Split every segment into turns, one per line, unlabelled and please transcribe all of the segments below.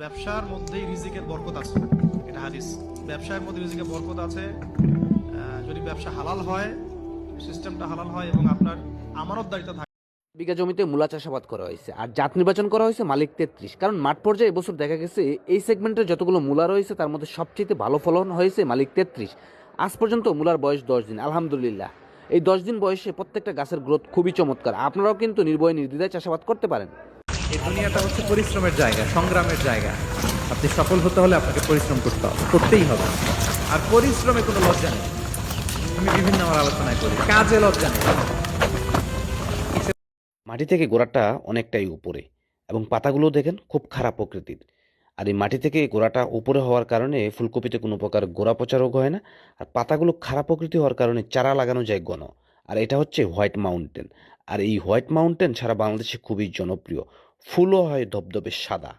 ব্যবসার মধ্যেই রিজিকের বরকত আছে। এটা হাদিস। ব্যবসার মধ্যে রিজিকের বরকত আছে। যদি ব্যবসা হালাল হয়, সিস্টেমটা হালাল হয় এবং আপনার আমানতদারিতা থাকে।
বিঘা জমিতে মূলা চাষাবাদ করা হয়েছে আর জাত নির্বাচন করা হয়েছে মালিক তেত্রিশ। কারণ মাঠ পর্যায়ে এবছর দেখা গেছে এই সেগমেন্টের যতগুলো মূলা রয়েছে, তার মধ্যে সবচেয়ে ভালো ফলন হয়েছে মালিক তেত্রিশ। আজ পর্যন্ত মূলার বয়স দশ দিন। আলহামদুলিল্লাহ। এই দশ দিন বয়সে প্রত্যেকটা গাছের গ্রোথ খুবই চমৎকার। আপনারাও কিন্তু নির্ভয় নির্দ্বিধায় চাষাবাদ করতে পারেন।
এই দুনিয়াটা হচ্ছে পরিশ্রমের জায়গা, সংগ্রামের জায়গা। আপনি সফল হতে হলে আপনাকে পরিশ্রম করতে হবে, করতেই হবে। আর পরিশ্রমে কোনো লজ্জা নেই। আমি বিভিন্ন আমার আলোচনায় করি কাজে লজ্জা নেই।
মাটি থেকে গোড়াটা অনেকটাই উপরে এবং পাতাগুলো দেখেন খুব খারাপ প্রকৃতির। আর এই মাটি থেকে গোড়াটা উপরে হওয়ার কারণে ফুলকপিতে কোনো প্রকার গোড়া পচা রোগ হয় না। আর পাতাগুলো খারাপ প্রকৃতি হওয়ার কারণে চারা লাগানো যায় ঘন। আর এটা হচ্ছে হোয়াইট মাউন্টেন। আর এই হোয়াইট মাউন্টেন সারা বাংলাদেশে খুবই জনপ্রিয়। ফুলও হয়, ধবধবে সাদা।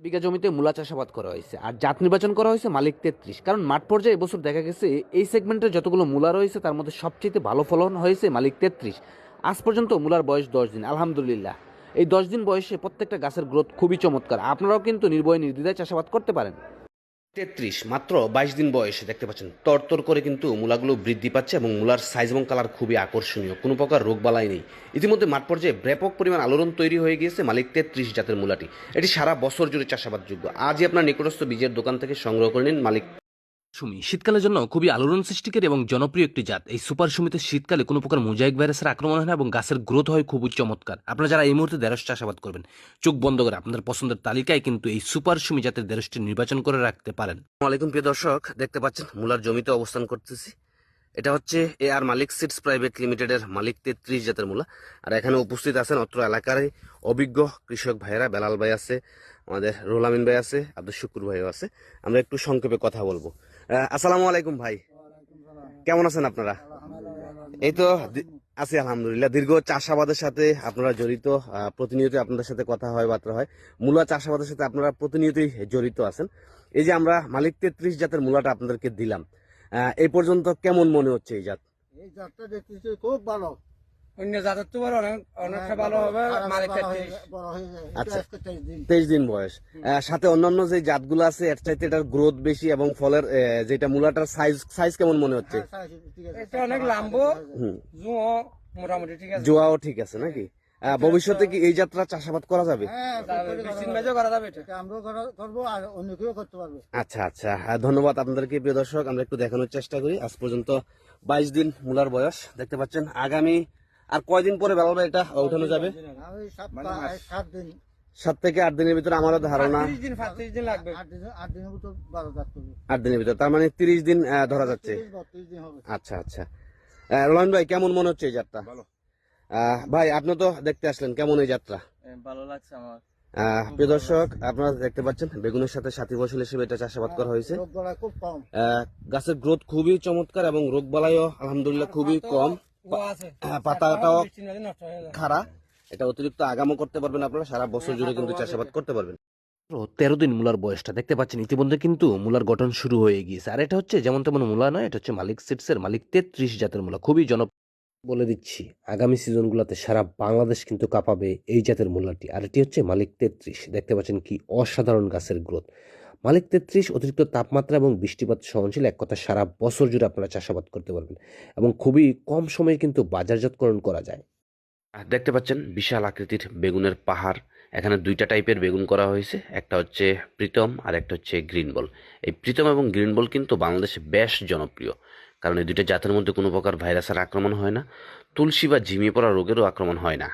বিঘা জমিতে মূলা চাষাবাদ করা হয়েছে আর জাত নির্বাচন করা হয়েছে মালিক তেত্রিশ। কারণ মাঠ পর্যায়ে এবছর দেখা গেছে এই সেগমেন্টের যতগুলো মূলা রয়েছে তার মধ্যে সবচেয়ে ভালো ফলন হয়েছে মালিক তেত্রিশ। আজ পর্যন্ত মূলার বয়স দশ দিন, আলহামদুলিল্লাহ। এই দশ দিন বয়সে প্রত্যেকটা গাছের গ্রোথ খুবই চমৎকার। আপনারাও কিন্তু নির্ভয় নির্দ্বিধায় চাষাবাদ করতে পারেন। তেত্রিশ, মাত্র বাইশ দিন বয়সে দেখতে পাচ্ছেন, তরতর করে কিন্তু মূলাগুলো বৃদ্ধি পাচ্ছে এবং মূলার সাইজ এবং কালার খুবই আকর্ষণীয়, কোনো প্রকার রোগবালাই নেই। ইতিমধ্যে মাঠ পর্যায়ে ব্যাপক পরিমাণ আলোড়ন তৈরি হয়ে গিয়েছে মালিক তেত্রিশ জাতের মূলাটি। এটি সারা বছর জুড়ে চাষাবাদযোগ্য। আজই আপনার নিকটস্থ বীজের দোকান থেকে সংগ্রহ করে নিন মালিক সুমি, শীতকালের জন্য খুবই আলোড়ন সৃষ্টিকারী এবং জনপ্রিয় একটি জাত। এই সুপার সুমিতে শীতকালে কোনো প্রকার মোজাইক ভাইরাসের আক্রমণ হয় না এবং গাছের গ্রোথ হয় খুবই চমৎকার। আপনারা যারা এই মুহূর্তে দেড়শ চাষাবাদ করবেন, চোখ বন্ধ করে আপনাদের পছন্দের তালিকায় কিন্তু এই সুপার সুমি জাতের দেড়শটি নির্বাচন করে রাখতে পারেন। আলাইকুম, প্রিয় দর্শক, দেখতে পাচ্ছেন মূলার জমিতে অবস্থান করতেছি। এটা হচ্ছে এ আর মালিক সিডস প্রাইভেট লিমিটেডের মালিক তেত্রিশ জাতের মূলা। আর এখানে উপস্থিত আছেন অত্র এলাকার অভিজ্ঞ কৃষক ভাইয়েরা। বেলাল ভাই আছে, আমাদের রোলামিন ভাই আছে, আব্দুল শুকুর ভাইও আছে। আমরা একটু সংক্ষেপে কথা বলব। আসসালামু আলাইকুম ভাই। কেমন আছেন আপনারা? এই তো আছি আলহামদুলিল্লাহ। দীর্ঘ চাষাবাদের সাথে আপনারা জড়িত প্রতিনিয়ত আপনাদের সাথে কথা হয়, বার্তা হয়। মূলা চাষাবাদের সাথে আপনারা প্রতিনিয়তই জড়িত আছেন। এই যে আমরা মালিক তেত্রিশ জাতের মূলাটা আপনাদেরকে দিলাম। এই পর্যন্ত কেমন মনে হচ্ছে এই জাত?
এই জাতটা খুব ভালো।
অন্য জাতের তো অনেক অনেকটা ভালো হবে
হয়ে হয়ে
আচ্ছা।
তেইশ দিন।
বয়স। সাথে অন্যান্য যে জাতগুলো আছে এর চাইতে এটার গ্রোথ বেশি এবং ফলের যেটা মূলাটার সাইজ সাইজ কেমন মনে হচ্ছে?
হ্যাঁ।
এটা অনেক লাম্বো মোটামুটি ঠিক আছে।
জোয়াও ঠিক আছে নাকি? ভবিষ্যতে কি এই যাত্রা চাষাবাদ করা যাবে?
হ্যাঁ,
আচ্ছা আচ্ছা। হ্যাঁ, ধন্যবাদ আপনাদেরকে প্রিয় দর্শক। আমরা একটু দেখানোর চেষ্টা করি। আজ পর্যন্ত বাইশ দিন মূলার বয়স। দেখতে পাচ্ছেন আগামী আর কয়দিন পরে বেলাটা এটা? উঠানো যাবে?
সাত পা- সাত দিন।
সাত থেকে আট দিনের ভিতরে আমারও ধারণা।
তিরিশ দিন পাঁচত্রিশ দিন লাগবে।
আট দিনের ভিতর বারো জাত করবে।
আট দিনের ভিতরে। তার মানে তিরিশ দিন ধরা যাচ্ছে। আচ্ছা আচ্ছা। রোহন ভাই কেমন মনে হচ্ছে এই যাত্রা? ভাই আপনি তো দেখতে আসলেন কেমন এই যাত্রা?
ভালো লাগছে আমার।
প্রিয় দর্শক আপনারা দেখতে পাচ্ছেন বেগুনের সাথে সাথী ফসল হিসেবে এটা চাষাবাদ করা হয়েছে।
কম।
আহ, গাছের গ্রোথ খুবই চমৎকার এবং রোগ বালাইও আলহামদুলিল্লাহ খুবই কম। হ্যাঁ, পাতাটাও
হয়ে যায়
খাড়া। এটা অতিরিক্ত আগামও করতে পারবেন আপনারা সারা বছর জুড়ে কিন্তু চাষাবাদ করতে পারবেন। তেরো দিন মূলার বয়সটা দেখতে পাচ্ছেন ইতিমধ্যে কিন্তু মূলার গঠন শুরু হয়ে গিয়েছে। আর এটা হচ্ছে যেমন তেমন মূলা নয় এটা হচ্ছে মালিক সিটসের মালিক তেত্রিশ জাতের মূলা। খুবই জন বলে দিচ্ছি আগামী সিজনগুলোতে সারা বাংলাদেশ কিন্তু কাঁপাবে এই জাতের মূলাটি। আর এটি হচ্ছে মালিক তেত্রিশ। দেখতে পাচ্ছেন কি অসাধারণ গাছের গ্রোথ। মালিক তেত্রিশ, অতিরিক্ত তাপমাত্রা এবং বৃষ্টিপাত সহনশীল এক কথা সারা বছর জুড়ে আপনারা চাষাবাদ করতে পারবেন এবং খুবই কম সময়ে কিন্তু বাজারজাতকরণ করা যায়। দেখতে পাচ্ছেন বিশাল আকৃতির বেগুনের পাহাড়। এখানে দুইটা টাইপের বেগুন করা হয়েছে, একটা হচ্ছে প্রীতম আর একটা হচ্ছে গ্রিন বল। এই প্রীতম এবং গ্রিন বল কিন্তু বাংলাদেশে বেশ জনপ্রিয়, কারণ এই দুইটা জাতের মধ্যে কোনো প্রকার ভাইরাসের আক্রমণ হয় না, তুলসী বা ঝিমিয়ে পড়া রোগেরও আক্রমণ হয় না।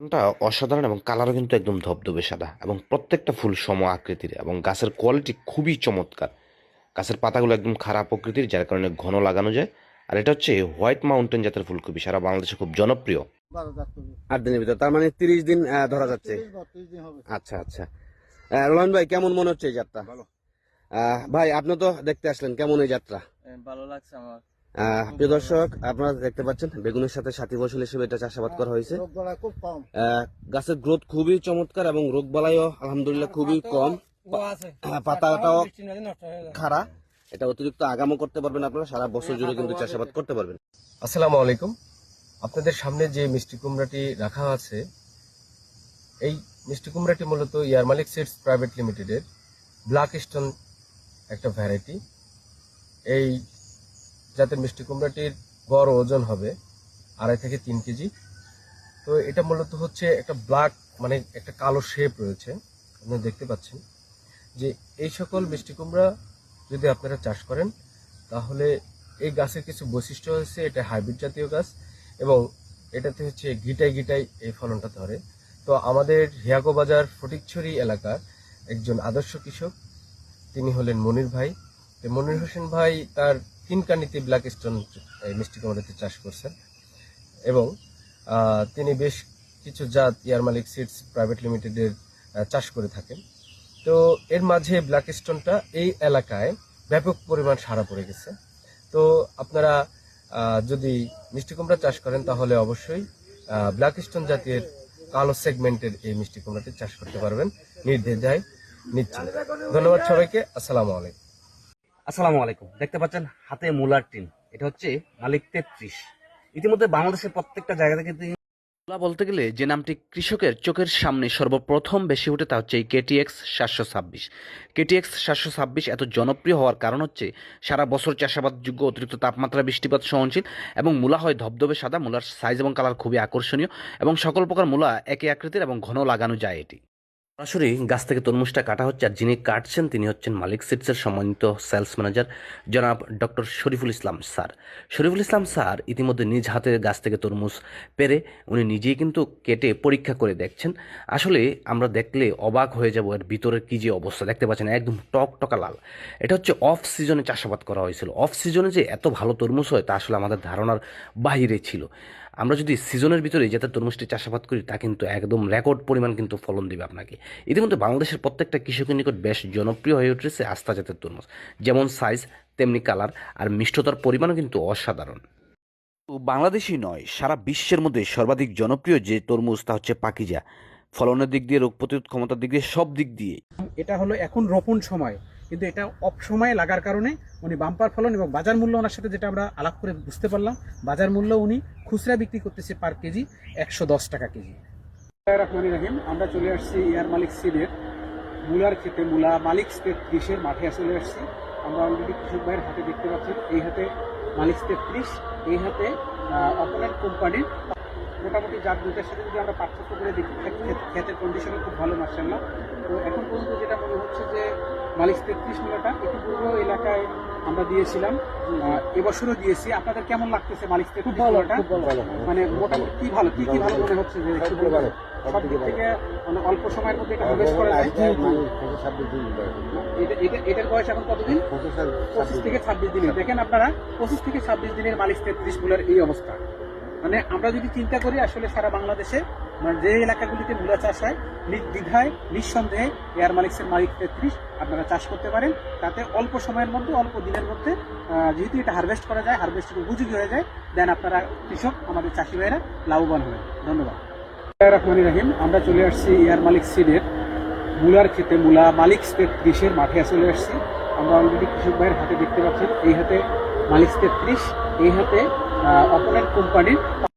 টা অসাধারণ এবং কালারও কিন্তু একদম ধবধবে সাদা এবং প্রত্যেকটা ফুল সম আকৃতির এবং গাছের কোয়ালিটি খুবই চমৎকার। গাছের পাতাগুলো একদম খারাপ প্রকৃতির যার কারণে ঘন লাগানো যায়। আর এটা হচ্ছে হোয়াইট মাউন্টেন জাতের ফুলকপি সারা বাংলাদেশে খুব জনপ্রিয়। আট দিনের ভিতর তার মানে তিরিশ দিন ধরা যাচ্ছে। আচ্ছা আচ্ছা। রোহন ভাই কেমন মনে হচ্ছে এই যাত্রা আহ, ভাই আপনি তো দেখতে আসলেন কেমন এই যাত্রা
ভালো লাগছে আমার।
প্রিয় দর্শক আপনারা দেখতে পাচ্ছেন বেগুনের সাথে সাথী ফসল হিসেবে এটা চাষাবাদ করা হয়েছে। গাছের গ্রোথ খুবই চমৎকার এবং রোগ বালাইও আলহামদুলিল্লাহ খুবই কম। হ্যাঁ, পাতাটাও খাড়া। এটা অতিরিক্ত আগামও করতে পারবেন আপনারা সারা বছর জুড়ে কিন্তু চাষাবাদ করতে পারবেন।
আসসালামু আলাইকুম। আপনাদের সামনে যে মিষ্টি কুমড়াটি রাখা আছে এই মিষ্টি কুমড়াটি মূলত ইয়ারমালিক সিডস প্রাইভেট লিমিটেডের ব্ল্যাক স্টোন একটা ভ্যারাইটি এই জাতের মিষ্টি কুমড়াটির গড় ওজন হবে আড়াই থেকে তিন কেজি। তো এটা মূলত হচ্ছে একটা ব্ল্যাক মানে একটা কালো শেপ রয়েছে। আপনি দেখতে পাচ্ছেন যে এই সকল মিষ্টি কুমড়া যদি আপনারা চাষ করেন, তাহলে এই গাছের কিছু বৈশিষ্ট্য হচ্ছে এটা হাইব্রিড জাতীয় গাছ এবং এটাতে হচ্ছে গিটাই গিটাই এই ফলনটা ধরে। তো আমাদের হিয়াগো বাজার ফটিকছড়ি এলাকার একজন আদর্শ কৃষক, তিনি হলেন মনির ভাই। মনির হোসেন ভাই তার তিনকানিতে ব্ল্যাক স্টোন এই মিষ্টি কুমড়াতে চাষ করছেন। এবং তিনি বেশ কিছু জাত ইয়ার মালিক সিডস প্রাইভেট লিমিটেডের চাষ করে থাকেন। তো এর মাঝে ব্ল্যাক স্টোনটা এই এলাকায় ব্যাপক পরিমাণ সারা পড়ে গেছে। তো আপনারা যদি মিষ্টি কুমড়া চাষ করেন, তাহলে অবশ্যই ব্ল্যাক স্টোন জাতীয় কালো সেগমেন্টের এই মিষ্টি কুমড়াটি চাষ করতে পারবেন। নির্দ্বিধায় নিচ্ছে। ধন্যবাদ সবাইকে। আসসালামু আলাইকুম।
আসসালামু আলাইকুম। দেখতে পাচ্ছেন হাতে মুলার টিন। এটা হচ্ছে মালিক তেত্রিশ। ইতিমধ্যে বাংলাদেশের প্রত্যেকটা জায়গা থেকে মুলা বলতে গেলে যে নামটি কৃষকের চোখের সামনে সর্বপ্রথম বেশি ওঠে তা হচ্ছে এই কেটিএক্স সাতশো ছাব্বিশ। কেটিএক্স সাতশো ছাব্বিশ এত জনপ্রিয় হওয়ার কারণ হচ্ছে সারা বছর চাষাবাদযোগ্য অতিরিক্ত তাপমাত্রা, বৃষ্টিপাত সহনশীল এবং মূলা হয় ধবধবে সাদা। মূলার সাইজ এবং কালার খুবই আকর্ষণীয় এবং সকল প্রকার মূলা একই আকৃতির এবং ঘন লাগানো যায় এটি। সরাসরি গাছ থেকে তরমুজটা কাটা হচ্ছে আর যিনি কাটছেন তিনি হচ্ছেন মালিক সিটসের সম্মানিত সেলস ম্যানেজার জনাব doctor Shariful Islam sir. Shariful Islam sir ইতিমধ্যে নিজ হাতে গাছ থেকে তরমুজ পেরে উনি নিজেই কিন্তু কেটে পরীক্ষা করে দেখছেন। আসলে আমরা দেখলে অবাক হয়ে যাব এর ভিতরের কী যে অবস্থা, দেখতে পাচ্ছেন একদম টক টকা লাল। এটা হচ্ছে অফ সিজনে চাষাবাদ করা হয়েছিল। অফ সিজনে যে এত ভালো তরমুজ হয় তা আসলে আমাদের ধারণার বাইরে ছিল। আমরা যদি সিজনের ভিতরে যাতে তরমুজটি চাষাবাদ করি, তা কিন্তু একদম রেকর্ড পরিমাণ কিন্তু ফলন দেবে আপনাকে। ইতিমধ্যে বাংলাদেশের প্রত্যেকটা কৃষকের নিকট বেশ জনপ্রিয় হয়ে উঠেছে আস্থা জাতের তরমুজ। যেমন সাইজ তেমনি কালার আর মিষ্টতার পরিমাণও কিন্তু অসাধারণ। বাংলাদেশই নয়, সারা বিশ্বের মধ্যে সর্বাধিক জনপ্রিয় যে তরমুজ তা হচ্ছে পাকিজা। ফলনের দিক দিয়ে রোগ প্রতিরোধ ক্ষমতার দিক দিয়ে সব দিক দিয়ে
এটা হলো এখন রোপণ সময়। কিন্তু এটা অফ সময়ে লাগার কারণে উনি বাম্পার ফলন এবং বাজার মূল্য ওনার সাথে যেটা আমরা আলাপ করে বুঝতে পারলাম বাজার মূল্য উনি খুচরা বিক্রি করতেছে পার কেজি একশো দশ টাকা কেজি রহমানি রাহিম আমরা চলে আসছি এয়ার মালিক সিডের মূলার ক্ষেতে মূলা মালিক স্টেট ত্রিশের মাঠে চলে আসছি। আমরা অলরেডি কৃষক ভাইয়ের হাতে দেখতে পাচ্ছি এই হাতে মালিক স্টেট ত্রিশ এই হাতে অপোনেন্ট কোম্পানির মোটামুটি জাত দুইটার সাথে যদি আমরা পার্থক্য করে দেখি ক্ষেতের কন্ডিশনও খুব ভালো মার্শাল্লাহ তো এখন পর্যন্ত যেটা মনে হচ্ছে যে মালিক তেত্রিশ মূলাটা ইতিপূর্ব এলাকায় আমরা দিয়েছিলাম এবছরও দিয়েছি। আপনাদের কেমন লাগতেছে মালিক তেত্রিশ মূলাটা? মানে মোটামুটি কি ভালো কি কি ভালো মনে হচ্ছে যে একটু সব দিক থেকে মানে অল্প সময়ের মধ্যে এটা হারভেস্ট করা যায়? এটা- এটা- এটার বয়স এখন কতদিন? পঁচিশ থেকে ছাব্বিশ দিনের। দেখেন আপনারা পঁচিশ থেকে ছাব্বিশ দিনের মালিক তেত্রিশ মূলার এই অবস্থা। মানে আমরা যদি চিন্তা করি আসলে সারা বাংলাদেশে মানে যে এলাকাগুলিতে মূলা চাষ হয় নির্দ্বিধায় নিঃসন্দেহে এয়ার মালিক্সের মালিক তেত্রিশ, আপনারা চাষ করতে পারেন। তাতে অল্প সময়ের মধ্যে, অল্প দিনের মধ্যে যেহেতু এটা হারভেস্ট করা যায় হারভেস্টের উপযোগী হয়ে যায় দেন আপনারা কৃষক, আমাদের চাষি ভাইয়েরা লাভবান হবেন। ধন্যবাদ। রহমানি রাহিম, আমরা চলে আসছি এয়ার মালিক সিডের মূলার ক্ষেতে, মূলা মালিক তেত্রিশের মাঠে চলে আসছি। আমরা অলরেডি কৃষক ভাইয়ের হাতে দেখতে পাচ্ছি এই হাতে মালিক তেত্রিশ, এই হাতে অপোনেন্ট কোম্পানির